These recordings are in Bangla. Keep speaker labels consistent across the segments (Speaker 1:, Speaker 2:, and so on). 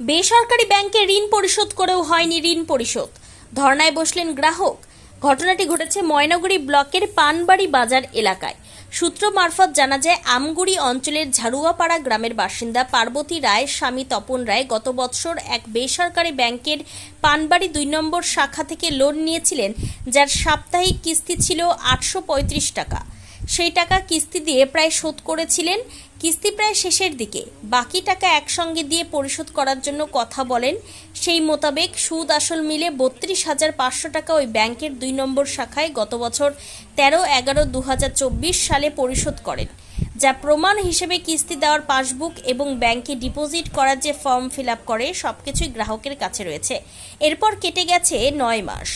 Speaker 1: বেসরকারি ব্যাংকে ঋণ পরিশোধ করেও হয়নি ঋণ পরিশোধ। ধর্নায় বসলেন গ্রাহক। ঘটনাটি ঘটেছে ময়নাগুড়ি ব্লকের পানবাড়ি বাজার এলাকায়। সূত্র মারফত জানা যায়, আমগুড়ি অঞ্চলের ঝাড়ুয়াপাড়া গ্রামের বাসিন্দা পার্বতী রায়, স্বামী তপন রায় গত বৎসর এক বেসরকারি ব্যাংকের পানবাড়ি দুই নম্বর শাখা থেকে লোন নিয়েছিলেন, যার সাপ্তাহিক কিস্তি ছিল আটশো পঁয়ত্রিশ টাকা। সেই টাকা কিস্তি দিয়ে প্রায় শোধ করেছিলেন কিস্তি প্রায় শেষের দিকে। বাকি টাকা একসঙ্গে দিয়ে পরিশোধ করার জন্য কথা বলেন। সেই মোতাবেক সুদ আসল মিলে বত্রিশ হাজার পাঁচশো টাকা ওই ব্যাংকের দুই নম্বর শাখায় গত বছর তেরো এগারো দু সালে পরিশোধ করেন, যা প্রমাণ হিসেবে কিস্তি দেওয়ার পাসবুক এবং ব্যাংকে ডিপোজিট করার যে ফর্ম ফিল করে, সবকিছুই গ্রাহকের কাছে রয়েছে। এরপর কেটে গেছে নয় মাস।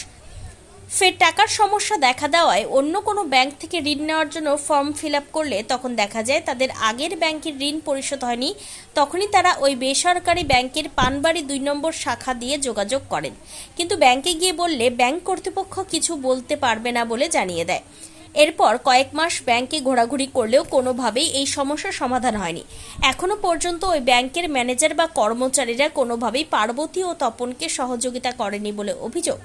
Speaker 1: ফের টাকার সমস্যা দেখা দেওয়ায় অন্য কোনো ব্যাংক থেকে ঋণ নেওয়ার জন্য ফর্ম ফিল করলে তখন দেখা যায় তাদের আগের ব্যাংকের ঋণ পরিশোধ হয়নি। তখনই তারা ওই বেসরকারি ব্যাংকের পানবাড়ি দুই নম্বর শাখা দিয়ে যোগাযোগ করেন। কিন্তু ব্যাংকে গিয়ে বললে, ব্যাংক কর্তৃপক্ষ কিছু বলতে পারবে না বলে জানিয়ে দেয়। এরপর কয়েক মাস ব্যাংকে ঘোরাঘুরি করলেও কোনোভাবেই এই সমস্যার সমাধান হয়নি। এখনও পর্যন্ত ওই ব্যাংকের ম্যানেজার বা কর্মচারীরা কোনোভাবেই পার্বতী ও তপনকে সহযোগিতা করেনি বলে অভিযোগ।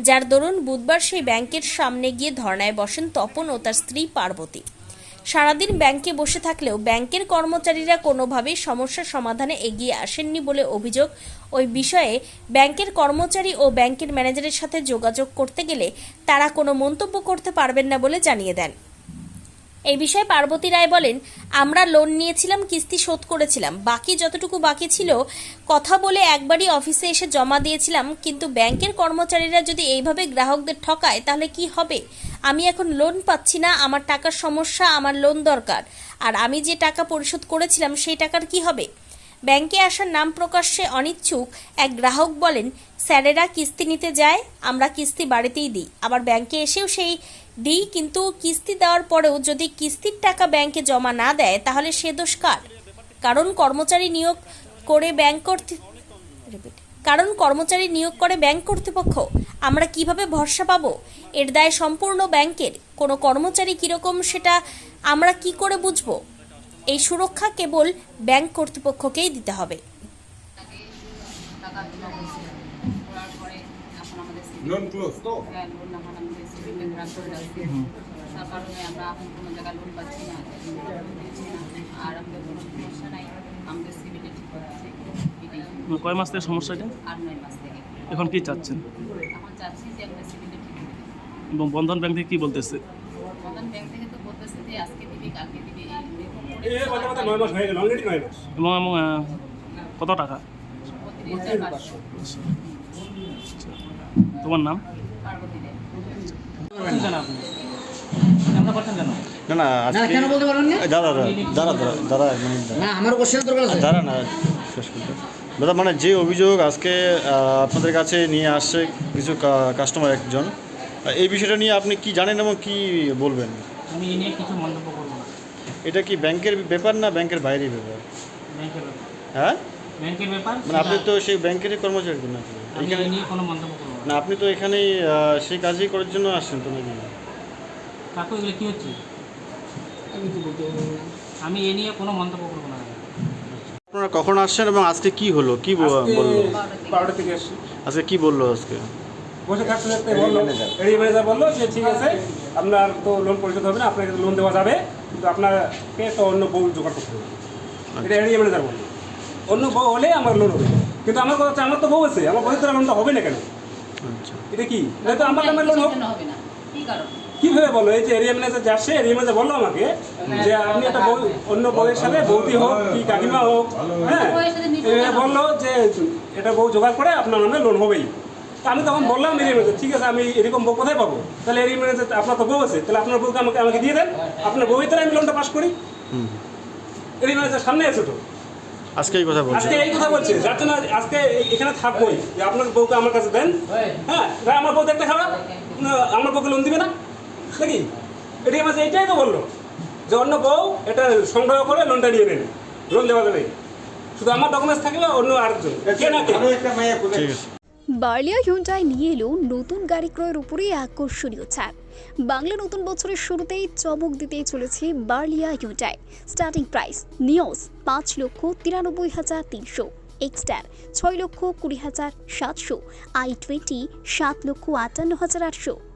Speaker 1: যার দরুন বুধবার সেই ব্যাংকের সামনে গিয়ে ধর্নায় বসেন তপন ও তার স্ত্রী পার্বতী। সারাদিন ব্যাংকে বসে থাকলেও ব্যাংকের কর্মচারীরা কোনোভাবেই সমস্যার সমাধানে এগিয়ে আসেননি বলে অভিযোগ ওই বিষয়ে ব্যাংকের কর্মচারী ও ব্যাংকের ম্যানেজারের সাথে যোগাযোগ করতে গেলে তারা কোনো মন্তব্য করতে পারবেন না বলে জানিয়ে দেন। এই বিষয়ে পার্বতী রায় বলেন, আমরা লোন নিয়েছিলাম, কিস্তি শোধ করেছিলাম, বাকি যতটুকু বাকি ছিল, কথা বলে একবারই অফিসে এসে জমা দিয়েছিলাম, কিন্তু ব্যাংকের কর্মচারীরা যদি এইভাবে গ্রাহকদের ঠকায়, তাহলে কি হবে? আমি এখন লোন পাচ্ছি না, আমার টাকার সমস্যা, আমার লোন দরকার, আর আমি যে টাকা পরিশোধ করেছিলাম, সেই টাকার কি হবে? ব্যাংকে আসার নাম প্রকাশ্যে অনিচ্ছুক এক গ্রাহক বলেন, স্যারেরা কিস্তি নিতে যায়, আমরা কিস্তি বাড়িতেই দিই। আবার ব্যাংকে এসেও সেই দিই, কিন্তু কিস্তি দেওয়ার পরেও যদি কিস্তির টাকা ব্যাংকে জমা না দেয়, তাহলে সে দোষ কার? কারণ কর্মচারী নিয়োগ করে ব্যাংক কর্তৃ, Repeat. কারণ কর্মচারী নিয়োগ করে ব্যাংক কর্তৃপক্ষ। আমরা কীভাবে ভরসা পাবো? এর দায় সম্পূর্ণ ব্যাংকের। কোনো কর্মচারী কীরকম সেটা আমরা কি করে বুঝব? এই সুরক্ষা কেবল ব্যাংক কর্তৃপক্ষকেই দিতে হবে।
Speaker 2: টাকা করার পরে এখন আমাদের
Speaker 3: লোন ক্লোজ তো
Speaker 2: হ্যাঁ লোন আমাদের করে তার কারণে আমরা এখন কোনো জায়গায় লোন পাচ্ছি না লোন আর আমাদের কোনো সমস্যা নাই আমাদের সিভিলটা ঠিক হচ্ছে
Speaker 4: কয় মাস থেকে সমস্যা এটা?
Speaker 2: আট নয় মাস থেকে।
Speaker 4: এখন কি চাচ্ছেন?
Speaker 2: এখন চাচ্ছি যে আমাদের সিভিলটা ঠিক
Speaker 4: এবং বন্ধন ব্যাংক থেকে কি বলতেছে?
Speaker 2: বন্ধন ব্যাংক থেকে তো বলতেছে যে আজকে দিবি কালকে দিবি
Speaker 4: এবং কত টাকা? তোমার নাম?
Speaker 5: না না
Speaker 6: কেন বলতে পারবেন?
Speaker 5: এই
Speaker 6: আমার কোশ্চেন
Speaker 5: শেষ করতে। দাদা মানে যে অভিযোগ আজকে আপনাদের কাছে নিয়ে আসছে কিছু কাস্টমার একজন এই বিষয়টা নিয়ে আপনি কি জানেন এবং কি বলবেন?
Speaker 4: আমি এ নিয়ে কিছু মন্তব্য
Speaker 5: এটা কি ব্যাংকের ব্যাপার না ব্যাংকের বাইরের ব্যাপার?
Speaker 4: ব্যাংকের
Speaker 5: হ্যাঁ?
Speaker 4: ব্যাংকের ব্যাপার
Speaker 5: মানে আপনি তো সেই ব্যাংকেরই কর্মচারী তো এখানে
Speaker 4: কোনো মন্তব্য করব না।
Speaker 5: না আপনি তো এখানেই সেই কাজই করার জন্য আসছেন তো নাকি?
Speaker 4: কাকু এগুলো কী হচ্ছে? আমি এ নিয়ে কোনো মন্তব্য করব না।
Speaker 5: আপনারা কখন আসছেন এবং আজকে কি হলো? কি বলল?
Speaker 3: বারোটা থেকে এসছি
Speaker 5: আজকে কি বলল আজকে?
Speaker 3: বসে থাকতে থাকতে বলল ম্যানেজার বলল যে ঠিক আছে আপনার তো লোন পরিশোধ হবে না আপনাকে লোন দেওয়া যাবে। কিন্তু আপনাকে তো অন্য বউ জোগাড় করতে হবে। এটা এডি ম্যানেজার বলল অন্য বউ হলে আমার লোন হবে। কিন্তু আমার কথা হচ্ছে আমার তো বউ আছে আমার বউয়ের দ্বারা লোনটা হবে না কেন?
Speaker 5: আচ্ছা।
Speaker 3: এটা কি? তো আমার নামের লোন
Speaker 2: হবে না?
Speaker 3: কীভাবে বলো? এই যে এরিয়া ম্যানেজার যে আসছে এরিয়া ম্যানেজার বলল আমাকে যে আপনি একটা বউ অন্য বউয়ের সাথে বৌদি হোক কি কাকিমা হোক হ্যাঁ? বলল যে এটা বউ জোগাড় করে আপনার নামে লোন হবেই। তা আমি তখন বললাম এরিয়া ম্যানেজার ঠিক আছে আমি এরকম বউ কোথায় পাবো? তাহলে এরিয়া ম্যানেজার আপনার তো বউ আছে তাহলে আপনার বউকে আমাকে আমাকে দিয়ে দেন। আপনার বউয়ের দ্বারা আমি লোনটা পাস করি।
Speaker 5: হুম।
Speaker 3: এরিয়া ম্যানেজার সামনে আছে তো।
Speaker 5: আজকে এই কথা বলছেন
Speaker 3: আজকে এই কথা বলছে যার জন্য আজকে এখানে থাকবোই যে আপনার বউকে আমার কাছে দেন। হ্যাঁ আমার বউ দেখতে খারাপ আমার বউকে লোন দিবে না। নাকি? এটি আমার এইটাই তো বলল যে অন্য বউ এটা সংগ্রহ করে লোনটা নিয়ে নেন লোন দেওয়া যাবে। শুধু আমার ডকুমেন্টস থাকলে অন্য আরেকজন কে না কে।
Speaker 5: ঠিক আছে।
Speaker 7: বার্লিয়া, হিউন্টাই নিয়ে এলো নতুন গাড়ি ক্রয়ের উপরে আকর্ষণীয় ছাপ। বাংলা নতুন বছরের শুরুতেই চমক দিতেই চলেছে বার্লিয়া হিউন্ডাই স্টার্টিং প্রাইস নিয়স পাঁচ লক্ষ তিরানব্বই হাজার তিনশো। এক্সটার ছয় লক্ষ কুড়ি হাজার সাতশো। আই টোয়েন্টি সাত লক্ষ আটান্ন হাজার আটশো।